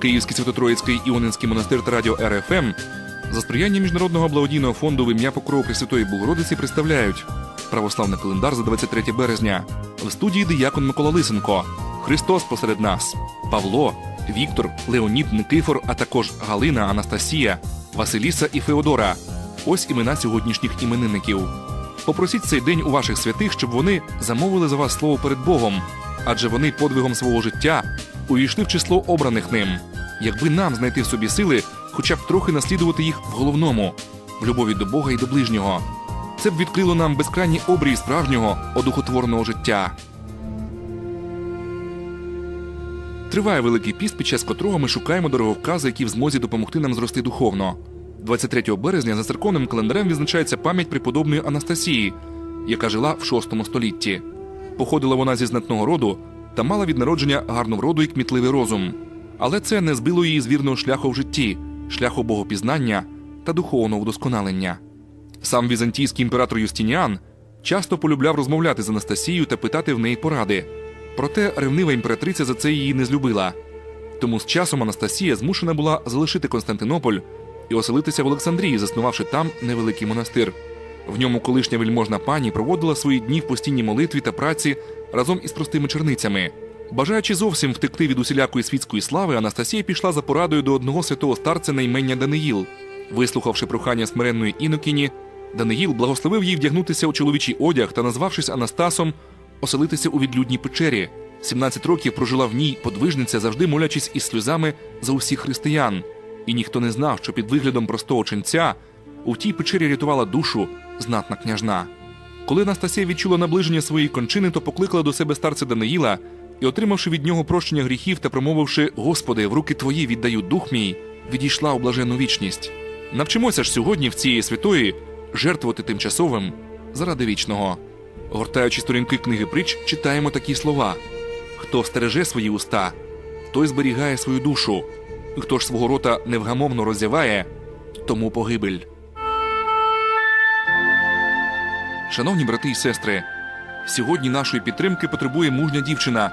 Київський Святотроїцький Іонинський монастир та радіо РФМ за сприяння Міжнародного благодійного фонду в ім'я Покрови Пресвятої Богородиці представляють православний календар за 23 березня. В студії диякон Микола Лисенко, Христос посеред нас, Павло, Віктор, Леонід, Никифор, а також Галина, Анастасія, Василіса і Феодора. Ось імена сьогоднішніх іменинників. Попросіть цей день у ваших святих, щоб вони замовили за вас слово перед Богом, адже вони подвигом свого життя увійшли в число обраних ним. Якби нам знайти в собі сили, хоча б трохи наслідувати їх в головному в любові до Бога і до ближнього. Це б відкрило нам безкрайній обрій справжнього одухотворного життя. Триває Великий піст, під час котрого ми шукаємо дороговкази, які в змозі допомогти нам зрости духовно. 23 березня за церковним календарем відзначається пам'ять преподобної Анастасії, яка жила в VI столітті. Походила вона зі знатного роду та мала від народження гарну вроду і кмітливий розум. Але це не збило її з вірного шляху в житті, шляху богопізнання та духовного вдосконалення. Сам візантійський імператор Юстініан часто полюбляв розмовляти з Анастасією та питати в неї поради. Проте ревнива імператриця за це її не злюбила. Тому з часом Анастасія змушена була залишити Константинополь і оселитися в Олександрії, заснувавши там невеликий монастир. В ньому колишня вельможна пані проводила свої дні в постійній молитві та праці разом із простими черницями. Бажаючи зовсім втекти від усілякої світської слави, Анастасія пішла за порадою до одного святого старця на імення Даниїл. Вислухавши прохання смиренної інокіні, Даниїл благословив їй вдягнутися у чоловічий одяг та, назвавшись Анастасом, оселитися у відлюдній печері. 17 років прожила в ній подвижниця, завжди молячись із сльозами за усіх християн. І ніхто не знав, що під виглядом простого ченця у тій печері рятувала душу знатна княжна. Коли Анастасія відчула наближення своєї кончини, то покликала до себе старця Даниїла і, отримавши від нього прощення гріхів та промовивши Господи, в руки твої віддаю дух мій, відійшла у блаженну вічність. Навчимося ж сьогодні в цієї святої жертвувати тимчасовим заради вічного. Гортаючи сторінки книги притч, читаємо такі слова: хто стереже свої уста, той зберігає свою душу, хто ж свого рота невгамовно роззяває, тому погибель. Шановні брати і сестри, сьогодні нашої підтримки потребує мужня дівчина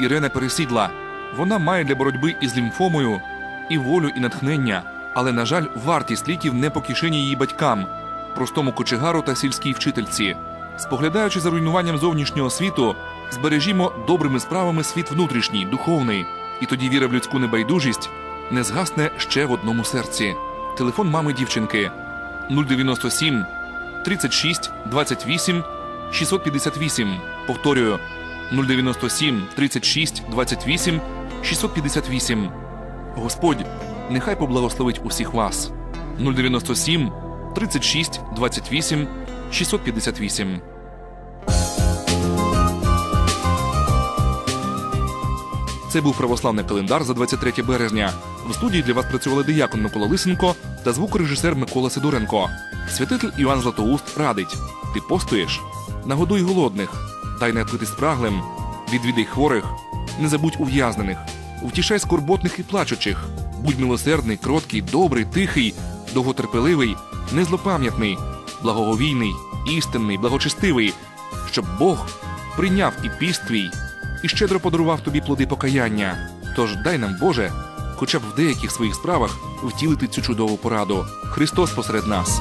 Ірена Пересідла. Вона має для боротьби із лімфомою і волю, і натхнення, але, на жаль, вартість ліків не по кишені її батькам, простому кочегару та сільській вчительці. Споглядаючи за руйнуванням зовнішнього світу, збережімо добрими справами світ внутрішній, духовний, і тоді віра в людську небайдужість не згасне ще в одному серці. Телефон мами дівчинки 097 36 28 658. Повторюю 097 36 28 658. Господь, нехай поблагословить усіх вас. 097 36 28 658. Це був православний календар за 23 березня. В студії для вас працювали диякон Микола Лисенко та звукорежисер Микола Сидоренко. Святитель Іван Златоуст радить: ти постуєш, нагодуй голодних, дай напити спраглим, відвідай хворих, не забудь ув'язнених, втішай скорботних і плачучих, будь милосердний, кроткий, добрий, тихий, довготерпеливий, незлопам'ятний, благоговійний, істинний, благочестивий, щоб Бог прийняв і піст твій, і щедро подарував тобі плоди покаяння. Тож дай нам, Боже, хоча б в деяких своїх справах втілити цю чудову пораду. Христос посеред нас.